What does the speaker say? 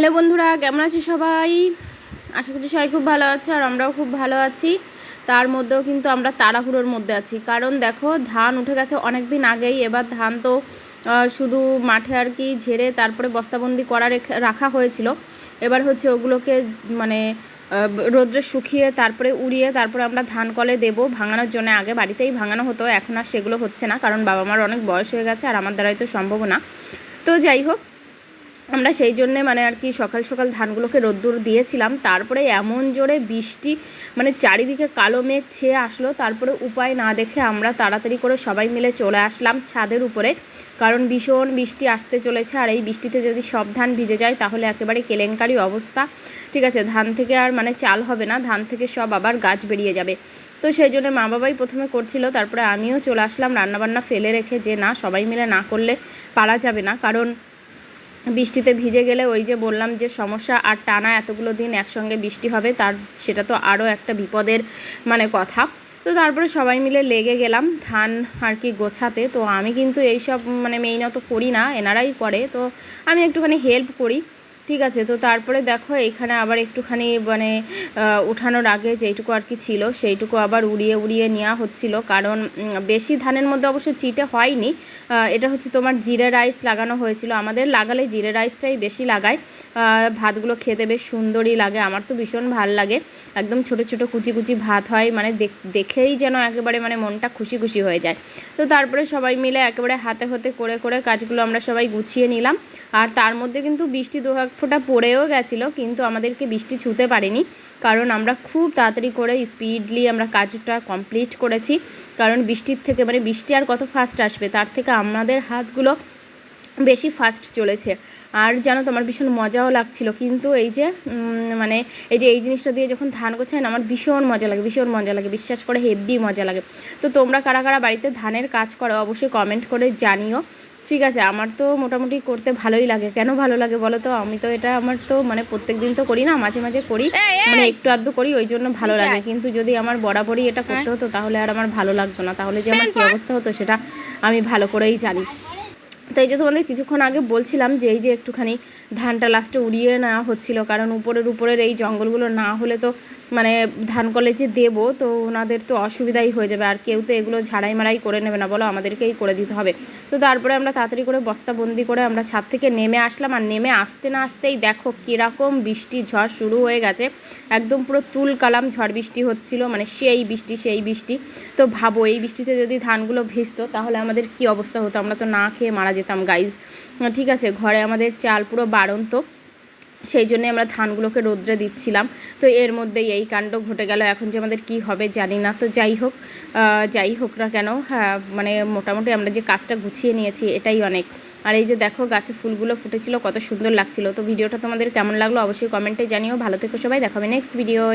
Hello বন্ধুরা, কেমন আছি সবাই? আশা করছি সবাই খুব ভালো আছে আর আমরাও খুব ভালো আছি। তার মধ্যেও কিন্তু আমরা তাড়াহুড়োর মধ্যে আছি। কারণ দেখো, ধান উঠে গেছে অনেক দিন আগেই। এবার ধান তো শুধু মাঠে আর কি ঝেড়ে তারপরে বস্তাবন্দি করা রেখে হয়েছিল। এবার হচ্ছে ওগুলোকে মানে রোদ্রে শুকিয়ে তারপরে উড়িয়ে তারপরে আমরা ধান কলে দেবো। ভাঙানোর জন্য আগে বাড়িতেই ভাঙানো হতো। এখন আর সেগুলো হচ্ছে না। কারণ বাবা মার অনেক বয়স হয়ে গেছে আর আমার দ্বারাই তো সম্ভব না। তো যাই হোক আমরা সেই জন্যে মানে আর কি সকাল সকাল ধানগুলোকে রোদ্দুর দিয়েছিলাম। তারপরে এমন জোরে বৃষ্টি মানে চারিদিকে কালো মেঘ ছেয়ে আসলো। তারপরে উপায় না দেখে আমরা তাড়াতাড়ি করে সবাই মিলে চলে আসলাম ছাদের উপরে। কারণ ভীষণ বৃষ্টি আসতে চলেছে আর এই বৃষ্টিতে যদি সব ধান ভিজে যায় তাহলে একেবারে কেলেঙ্কারি অবস্থা। ঠিক আছে, ধান থেকে আর মানে চাল হবে না, ধান থেকে সব আবার গাছ বেরিয়ে যাবে। তো সেই জন্য মা বাবাই প্রথমে করছিল, তারপরে আমিও চলে আসলাম, রান্নাবান্না ফেলে রেখে যে না, সবাই মিলে না করলে পারা যাবে না। কারণ বৃষ্টিতে ভিজে গেলে ওই যে বললাম যে সমস্যা আর টানা এতগুলো দিন একসঙ্গে বৃষ্টি হবে, তার সেটা তো আরও একটা বিপদের মানে কথা। তো তারপরে সবাই মিলে লেগে গেলাম ধান আর কি গোছাতে। তো আমি কিন্তু এইসব মানে মেইনত করি না, এনারাই করে। তো আমি একটুখানি হেল্প করি। ঠিক আছে, তো তারপরে দেখো এখানে আবার একটুখানি মানে উঠানোর আগে যেইটুকু আর কি ছিল সেইটুকু আবার উড়িয়ে উড়িয়ে নেওয়া হচ্ছিল। কারণ বেশি ধানের মধ্যে অবশ্য চিটে হয়নি। এটা হচ্ছে তোমার জিরে রাইস লাগানো হয়েছিল আমাদের। লাগালে জিরে রাইসটাই বেশি লাগায়। ভাতগুলো খেতে বেশ সুন্দরই লাগে, আমার তো ভীষণ ভালো লাগে। একদম ছোট ছোট কুচি কুচি ভাত হয় মানে দেখ- দেখেই যেন একেবারে মানে মনটা খুশি খুশি হয়ে যায়। তো তারপরে সবাই মিলে একেবারে হাতে হাতে করে করে কাজগুলো আমরা সবাই গুছিয়ে নিলাম। আর তার মধ্যে কিন্তু বৃষ্টি দু এক ফোঁটা পড়েও গেছিল, কিন্তু আমাদেরকে বৃষ্টি ছুতে পারেনি। কারণ আমরা খুব তাড়াতাড়ি করে স্পিডলি আমরা কাজটা কমপ্লিট করেছি। কারণ বৃষ্টির থেকে মানে বৃষ্টি আর কত ফাস্ট আসবে, তার থেকে আমাদের হাতগুলো বেশি ফাস্ট চলেছে। আর জানো, তোমার ভীষণ মজাও লাগছিল, কিন্তু এই যে মানে এই যে, এই জিনিসটা দিয়ে যখন ধান গোছায় না, আমার ভীষণ মজা লাগে, ভীষণ মজা লাগে, বিশ্বাস করে হেভি মজা লাগে। তো তোমরা কারা কারা বাড়িতে ধানের কাজ করো, অবশ্যই কমেন্ট করে জানিও। ঠিক আছে আমার তো মোটামুটি করতে ভালোই লাগে। কেন ভালো লাগে বলো তো? আমি তো এটা আমার তো মানে প্রত্যেক দিন তো করি না মাঝে মাঝে করি। মানে একটু আধটু করি ওই জন্য ভালো লাগে। কিন্তু যদি আমার বরাবরই এটা করতে হতো তাহলে আর আমার ভালো লাগতো না। তাহলে যে আমার কী অবস্থা হতো সেটা আমি ভালো করেই জানি। তো এই যে তোমাদের কিছুক্ষণ আগে বলছিলাম যে এই যে একটুখানি ধানটা লাস্টে উড়িয়ে নেওয়া হচ্ছিল কারণ উপরের উপরের এই জঙ্গলগুলো না হলে তো মানে ধান কলে যে দেবো, তো ওনাদের তো অসুবিধাই হয়ে যাবে। আর কেউ তো এগুলো ঝাড়াই মারাই করে নেবে না, বলো, আমাদেরকেই করে দিতে হবে। তো তারপরে আমরা তাড়াতাড়ি করে বস্তাবন্দি করে আমরা ছাদ থেকে নেমে আসলাম। আর নেমে আসতে না আসতেই দেখো কীরকম বৃষ্টি ঝড় শুরু হয়ে গেছে। একদম পুরো তুল কালাম ঝড় বৃষ্টি হচ্ছিল মানে সেই বৃষ্টি সেই বৃষ্টি। তো ভাবো, এই বৃষ্টিতে যদি ধানগুলো ভিজতো তাহলে আমাদের কি অবস্থা হতো? আমরা তো না খেয়ে মারা যেতাম গাইজ ঠিক আছে, ঘরে আমাদের চাল পুরো বাড়ন্ত। সেই জন্যে আমরা ধানগুলোকে রোদ্রে দিচ্ছিলাম। তো এর মধ্যেই এই কাণ্ড ঘটে গেল। এখন যে আমাদের কি হবে জানি না। তো যাই হোক যাই হোক না কেন হ্যাঁ মানে মোটামুটি আমরা যে কাজটা গুছিয়ে নিয়েছি এটাই অনেক। আর এই যে দেখো গাছে ফুলগুলো ফুটেছিল, কত সুন্দর লাগছিল। তো ভিডিওটা তোমাদের কেমন লাগল অবশ্যই কমেন্টে জানিও। ভালো থেকো সবাই দেখাবে নেক্সট ভিডিওয়